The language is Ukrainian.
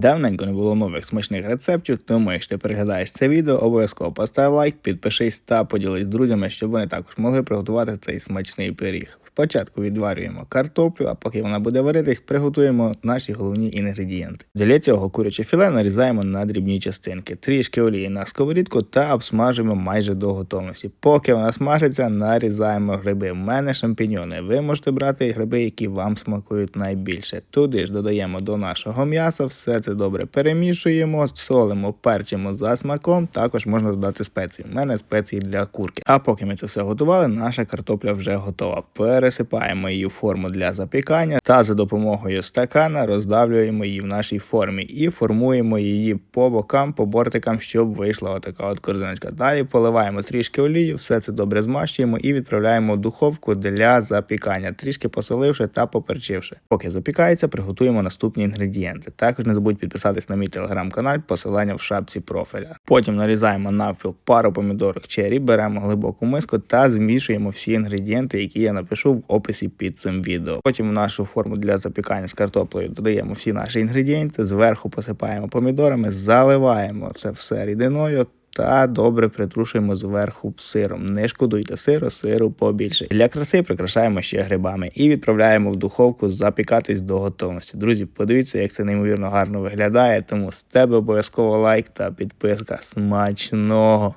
Давненько не було нових смачних рецептів, тому якщо ти переглядаєш це відео, обов'язково постав лайк, підпишись та поділись з друзями, щоб вони також могли приготувати цей смачний пиріг. Спочатку відварюємо картоплю, а поки вона буде варитись, приготуємо наші головні інгредієнти. Для цього куряче філе нарізаємо на дрібні частинки, трішки олії на сковорідку та обсмажуємо майже до готовності. Поки вона смажиться, нарізаємо гриби. У мене шампіньони. Ви можете брати гриби, які вам смакують найбільше. Туди ж додаємо до нашого м'яса, все це добре перемішуємо, солимо, перчимо за смаком. Також можна додати спеції. У мене спеції для курки. А поки ми це все готували, наша картопля вже готова. Пересипаємо її в форму для запікання та за допомогою стакана роздавлюємо її в нашій формі і формуємо її по бокам, по бортикам, щоб вийшла отака от корзиночка. Далі поливаємо трішки олію, все це добре змащуємо і відправляємо в духовку для запікання, трішки посоливши та поперчивши. Поки запікається, приготуємо наступні інгредієнти. Також не забудь підписатись на мій телеграм-канал, посилання в шапці профіля. Потім нарізаємо навпіл пару помідорок черрі, беремо глибоку миску та змішуємо всі інгредієнти, які я напишу в описі під цим відео. Потім в нашу форму для запікання з картоплею додаємо всі наші інгредієнти, зверху посипаємо помідорами, заливаємо це все рідиною. Та добре притрушуємо зверху сиром. Не шкодуйте сиру, сиру побільше. Для краси прикрашаємо ще грибами і відправляємо в духовку запікатись до готовності. Друзі, подивіться, як це неймовірно гарно виглядає. Тому з тебе обов'язково лайк та підписка. Смачного!